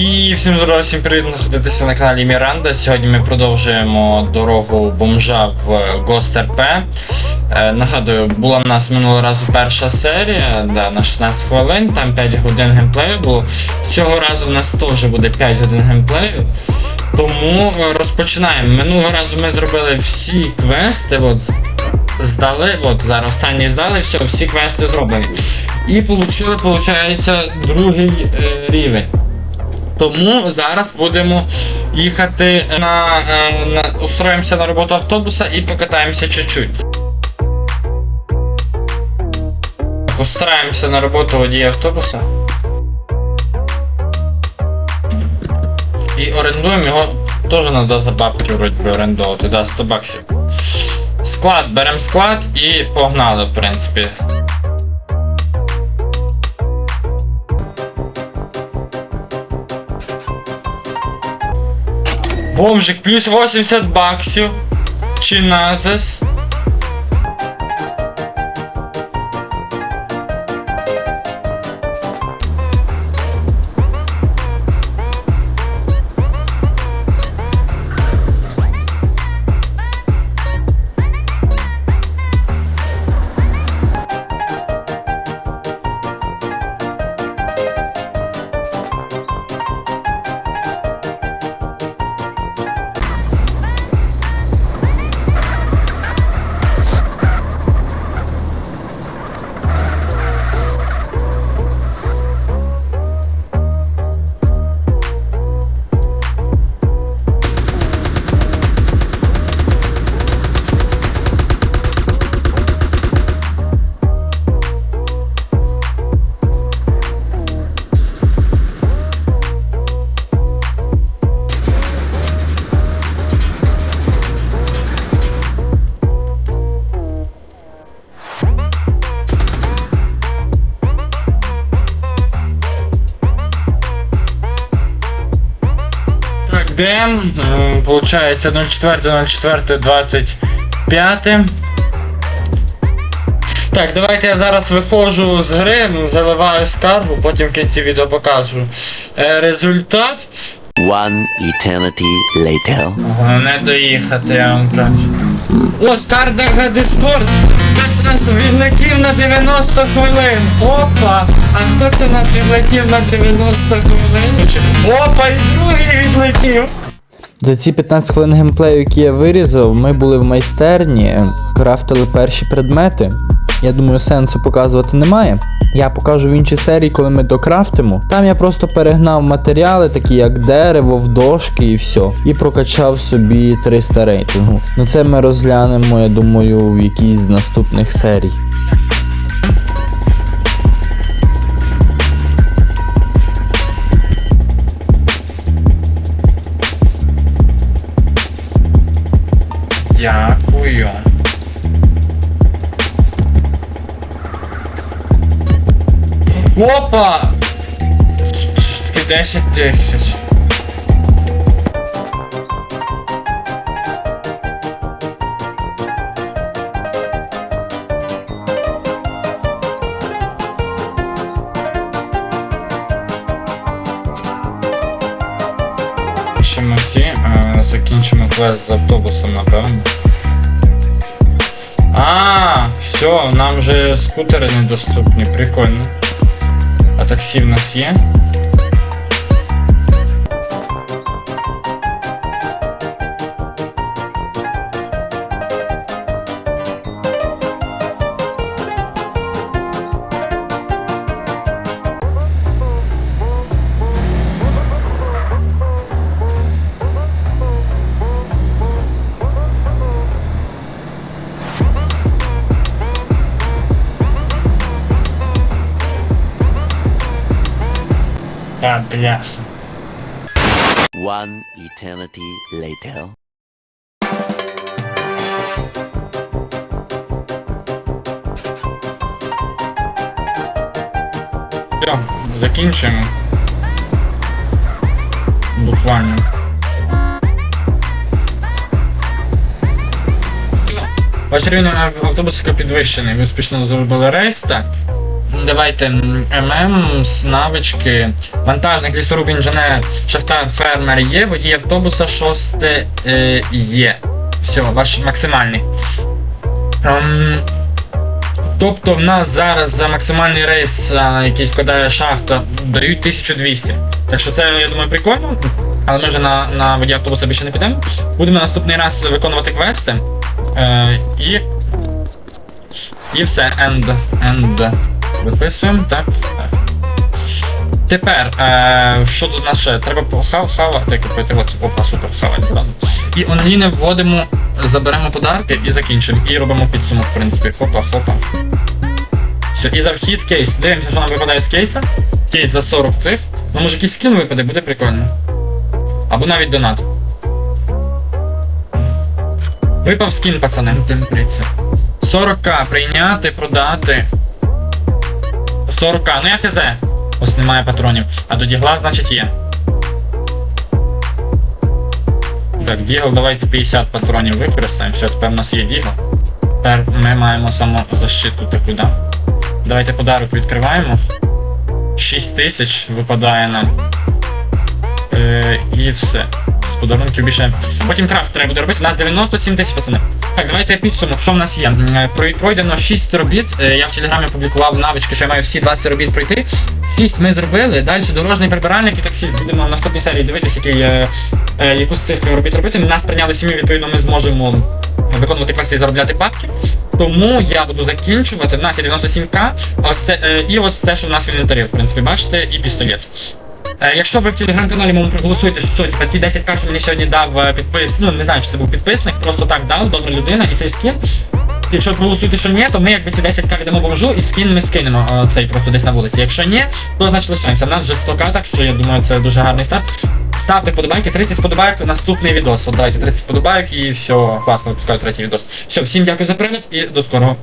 І всім здорово, всім привіт, знаходитися на каналі Міранда. Сьогодні ми продовжуємо дорогу бомжа в Ghost RP. Е, нагадую, була в нас минулого разу перша серія, да, на 16 хвилин, там 5 годин геймплею було. Цього разу в нас теж буде 5 годин геймплею. Тому е, розпочинаємо. Минулого разу ми зробили всі квести, от, здали, от зараз останні здали, все, всі квести зроблені. І отримали, виходить, другий е, рівень. Тому зараз будемо їхати на, е, на устроїмося на роботу автобуса і покатаємося чуть-чуть. Устраємося на роботу водія автобуса. І орендуємо його теж треба за бабки вроді би орендовувати, да, 100 баксів. Склад, беремо склад і погнали, в принципі. Бомжик плюс 80 баксів. Чи назис. ДМ, получається 04.04.25. Так, давайте я зараз виходжу з гри, заливаю скаргу, потім в кінці відео покажу е, результат. One eternity later. Головне доїхати, я вам кажу. О, скарга Дискорд! Хтось нас відлетів на 90 хвилин. Опа! А хто це нас відлетів на 90 хвилин? Опа, і другий відлетів! За ці 15 хвилин геймплею, які я вирізав, ми були в майстерні, крафтили перші предмети. Я думаю, сенсу показувати немає. Я покажу в іншій серії, коли ми докрафтимо. Там я просто перегнав матеріали, такі як дерево, в дошки і все. І прокачав собі 300 рейтингу. Ну це ми розглянемо, я думаю, в якійсь з наступних серій. Опа! Таки 10 тисяч. Ці, е, закінчимо квест з автобусом, напевно. А, все, нам вже скутери недоступні, прикольно. Таксі в нас є? А, бляха. One eternity later. Все, закінчуємо. Буквально. Ваш рівень автобусика підвищений. Ви успішно зробили рейс, так. Давайте ММ, навички, вантажник, лісоруб, інженер, шахтар, фермер є, водій автобуса, шосте е, є. Все, ваш максимальний. Ем, тобто в нас зараз за максимальний рейс, а, який складає шахта, дають 1200. Так що це, я думаю, прикольно. Але ми вже на, на водій автобуса більше не підемо. Будемо наступний раз виконувати квести. Е, і. І все, end. End. Виписуємо, так. так. Тепер, е, що тут нас ще? Треба хав, хавати, купити. От, опа, супер, брат. І онліни вводимо, заберемо подарки і закінчимо. І робимо підсумок, в принципі. Хопа, хопа. Все, і за вхід кейс. Дивимося, що нам випадає з кейса. Кейс за 40 цифр. Ну може якийсь скін випаде, буде прикольно. Або навіть донат. Випав скін, пацани. Дивіться. 40к прийняти, продати. 40к, ну я хз. Ось немає патронів. А до дігла, значить, є. Так, дігл, давайте 50 патронів використаємо. Все, тепер у нас є дігл. Тепер ми маємо самозащиту таку, да? Давайте подарок відкриваємо. 6 тисяч випадає нам. Е, і все. З подарунків більше. Потім крафт треба буде робити. У нас 97 тисяч пацани. Так, давайте підсумок, що в нас є. Е, прой- Пройдено 6 робіт. Е, Я в телеграмі публікував навички, що я маю всі 20 робіт пройти. 6 ми зробили. Далі дорожній прибиральник і таксіст. Будемо в наступній серії дивитися, який, е, е, яку з цих робіт робити. Нас прийняли сім'ю, відповідно, ми зможемо виконувати квести і заробляти бабки. Тому я буду закінчувати. У нас є 97к, ось це, е, і ось це, що в нас в інвентарі, в принципі, бачите, і пістолет. Е, якщо ви в телеграм-каналі моєму проголосуєте, що типа, ці 10 к що мені сьогодні дав е, підпис, ну не знаю, чи це був підписник, просто так дав, добра людина, і цей скін. Якщо проголосуєте, що ні, то ми якби ці 10 к віддамо бомжу і скін ми скинемо е, цей просто десь на вулиці. Якщо ні, то значить лишаємося. Нам вже 100 к, так що я думаю, це дуже гарний старт. Ставте подобайки, 30 подобайок, наступний відос. От давайте 30 подобайок і все, класно, випускаю третій відос. Все, всім дякую за перегляд і до скорого.